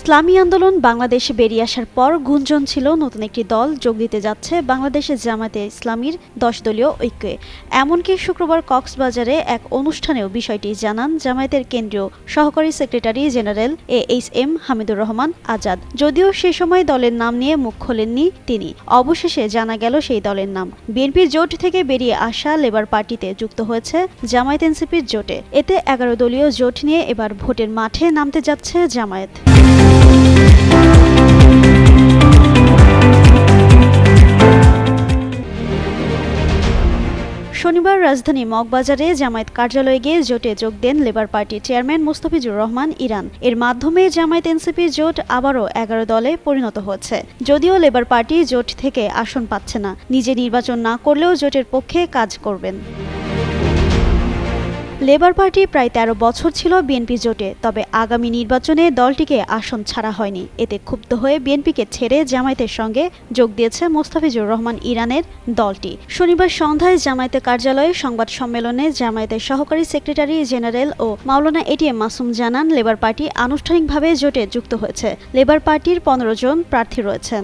ইসলামী আন্দোলন বাংলাদেশে বেরিয়ে আসার পর গুঞ্জন ছিল, নতুন একটি দল যোগ দিতে যাচ্ছে বাংলাদেশের জামাতে ইসলামীর দশ দলীয় ঐক্যে। এমনকি শুক্রবার কক্সবাজারে এক অনুষ্ঠানেও বিষয়টি জানান জামায়াতের কেন্দ্রীয় সহকারী secretary general A H M Hamidur Rahman Azad. যদিও সে সময় দলের নাম নিয়ে মুখ খোলেননি তিনি। অবশেষে জানা গেল সেই দলের নাম। বিএনপির জোট থেকে বেরিয়ে আসা লেবার পার্টিতে যুক্ত হয়েছে জামায়াত এনসিপির জোটে। এতে এগারো দলীয় জোট নিয়ে এবার ভোটের মাঠে নামতে যাচ্ছে জামায়াত। শনিবার রাজধানী মগবাজারে জামায়াত কার্যালয়ে গিয়ে জোটে যোগ দেন লেবার পার্টির চেয়ারম্যান মুস্তফিজুর রহমান ইরান। এর মাধ্যমে জামায়াত এনসিপি জোট আবারও এগারো দলে পরিণত হচ্ছে। যদিও লেবার পার্টি জোট থেকে আসন পাচ্ছে না। নিজে নির্বাচন না করলেও জোটের পক্ষে কাজ করবেন। লেবার পার্টি প্রায় তেরো বছর ছিল বিএনপি জোটে, তবে আগামী নির্বাচনে দলটিকে আসন ছাড়া হয়নি। এতে ক্ষুব্ধ হয়ে বিএনপিকে ছেড়ে জামায়াতের সঙ্গে যোগ দিয়েছে মোস্তাফিজুর রহমান ইরানের দলটি। শনিবার সন্ধ্যায় জামায়াতের কার্যালয়ে সংবাদ সম্মেলনে জামায়াতের সহকারী সেক্রেটারি জেনারেল ও মাওলানা এটিএম মাসুম জানান, লেবার পার্টি আনুষ্ঠানিকভাবে জোটে যুক্ত হয়েছে। লেবার পার্টির পনেরো জন প্রার্থী রয়েছেন।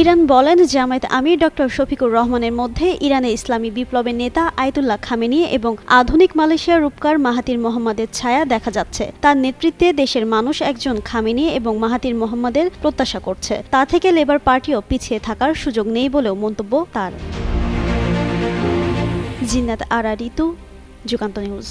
ইরান বলেন, জামায়াত আমির ডক্টর শফিকুর রহমানের মধ্যে ইরানে ইসলামী বিপ্লবের নেতা আয়তুল্লাহ খামেনি এবং আধুনিক মালয়েশিয়ার রূপকার মাহাতির মোহাম্মদের ছায়া দেখা যাচ্ছে। তার নেতৃত্বে দেশের মানুষ একজন খামেনি এবং মাহাতির মোহাম্মদের প্রত্যাশা করছে। তা থেকে লেবার পার্টিও পিছিয়ে থাকার সুযোগ নেই বলেও মন্তব্য তার। জিন্নাত আরা, ঋতু, যুগান্ত নিউজ।